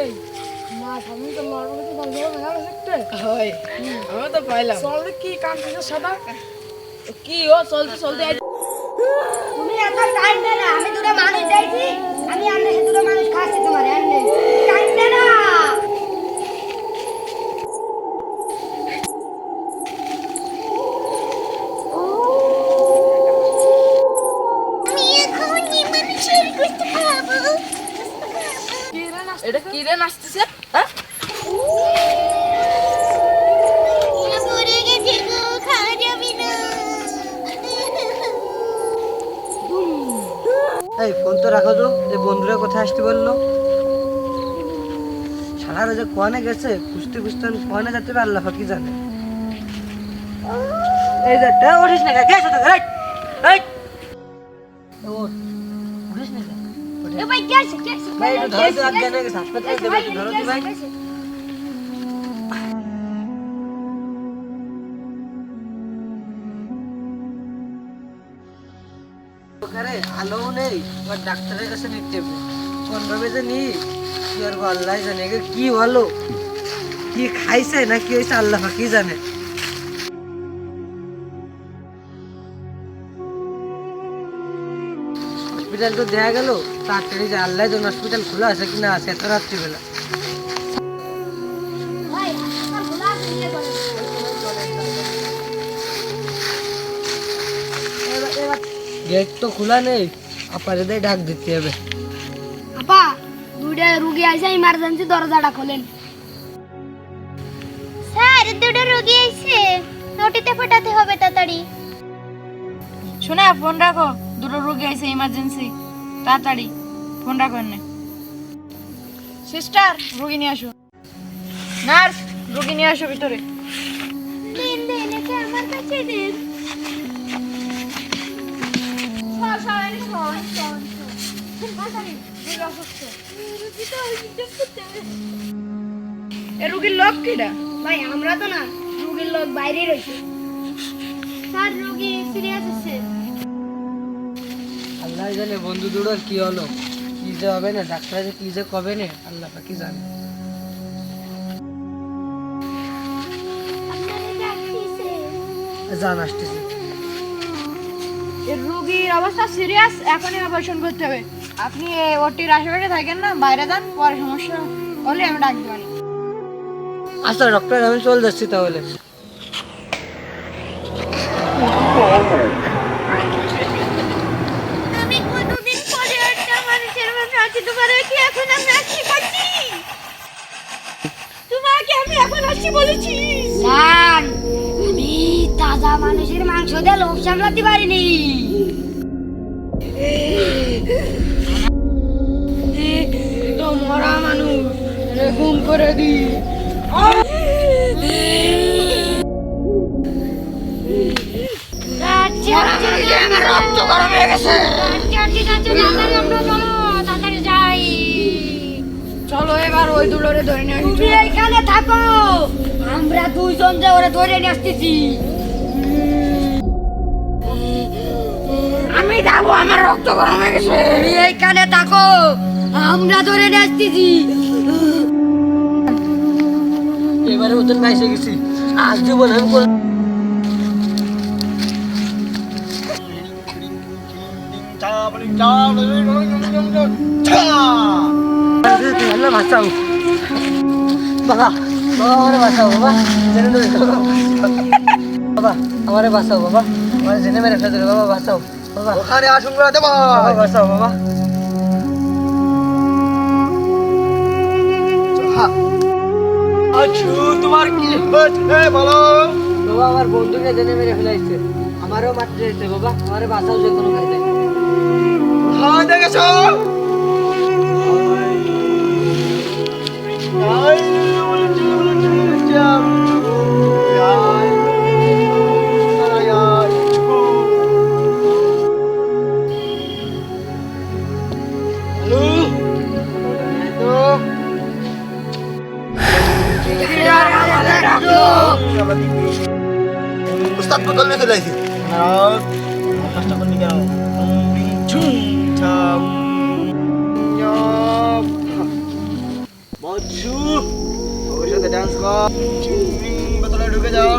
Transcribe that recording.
এই মা সামনে তো মারবো তো বন্ধ হবে না শিখতে হয় আমি তো পাইলাম। চল কি কান থেকে সাদা? কি ও চলতে চলতে তুমি এত টাইম দে না আমি দুটো মানুষ যাইছি আমি আনলে দুটো মানুষ খাচ্ছি তোমার আনলে টাইম এটা কি রে নাচতেছে? হ্যাঁ? গেছে এই ফোন তো রাখো তো। যে বন্ধুরা কোথায় আসতে বলল? সারা যে কোয়ানে গেছে? খুঁজতে খুঁজতে আমি কোয়ানে যেতে আল্লাহ কি জানে। এই যে এ, উঠিস না কে কে রাইট এই এই। ওঠ উঠিস না। এ ভাই গেছে গেছে ভাই একটু ধরো তো আজ্ঞা নাকি হাসপাতালে দেবে একটু ধরো তো ভাই। ওখানে আলোও নেই এবার ডাক্তারের কাছে নিতে হবে। কোন ভাবে যে নি কি আর আল্লাহ জানে কি হলো? কি খাইছে না কি হয়েছে আল্লাহ কি জানে। হসপিটাল তো দেয়া গেল তাড়াতাড়ি যে আল্লাহ জন হসপিটাল খোলা আছে কি না আছে এত রাত্রিবেলা। ভাই হাসপাতাল খোলা আছে নিয়ে চলো গেট তো খোলা নেই আপারে দিয়ে ডাক দিতে হবে। আপা দুইটা রুগী আছে ইমার্জেন্সি দরজাটা খোলেন। স্যার দুটো রুগী আছে নটিতে ফোটাতে হবে তাড়াতাড়ি। শোনা ফোন রাখো। দুটো রোগী আছে ইমার্জেন্সি তাড়াতাড়ি ফোন রাখো এনে সিস্টার রোগী নিয়ে আসো। নার্স রোগী নিয়ে আসো ভিতরে। আমার কাছে দিন রোগীর লোক কিটা ভাই আমরা তো না রুগীর লোক বাইরে রয়েছে। স্যার রুগী সিরিয়াস আছে। আল্লাহ জানে বন্ধু দুটোর কি হলো? কি যে হবে না ডাক্তার যে কি যে কবে না আল্লাহ কি জানে। জান আসতেছি। এর রোগীর অবস্থা সিরিয়াস এখনই অপারেশন করতে হবে। আপনি ওটির আশেপাশে থাকেন না বাইরে যান পরে সমস্যা হলে আমি ডাক দিবানি আচ্ছা ডক্টর আমি চলে যাচ্ছি তাহলে আমি কতদিন পরে একটা মানুষের মধ্যে আছি তোমার কি এখন আমি আসছি করছি তোমাকে আমি এখন আসছি বলেছি। স্যার আমি তাজা মানুষের মাংস দিয়ে লোক সামলাতে পারিনি। তো মরা মানুষ ঘুম করে দি। রক্ত গরম হয়ে গেছে। এবার ওই দুলোরে ধরে নিয়ে আসি তুমি এখানে থাকো আমরা দুইজন যে ওরে ধরে নিয়ে আসতেছি আমি যাব আমার রক্ত গরম হয়ে গেছে তুমি এইখানে থাকো আমরা ধরে নিয়ে আসতেছি এবারে ওদের বাইসে গেছি আজ জীবন আমি কোনো আল্লাহ বাঁচাও। বাবা বাবা আমারে বাঁচাও বাবা। জেনে ধরে বাবা আমারে বাঁচাও বাবা। আমার জেনে মেরে ফেলে বাবা বাঁচাও। বাবা ওখানে আসুন বাবা। বাঁচাও বাবা। আচ্ছু তোমার কি হয়েছে বলো? বাবা আমার বন্ধুকে জেনে মেরে ফেলাইছে আমারও মারতে যাইছে বাবা। আমারে বাঁচাও যে কোনো কাজে হ্যাঁ দেখেছ? আই বলেছি বলেছি আই আই আই হ্যালো তো উস্তাদ কো সাথে ডান্স কর ঢুকে যাও।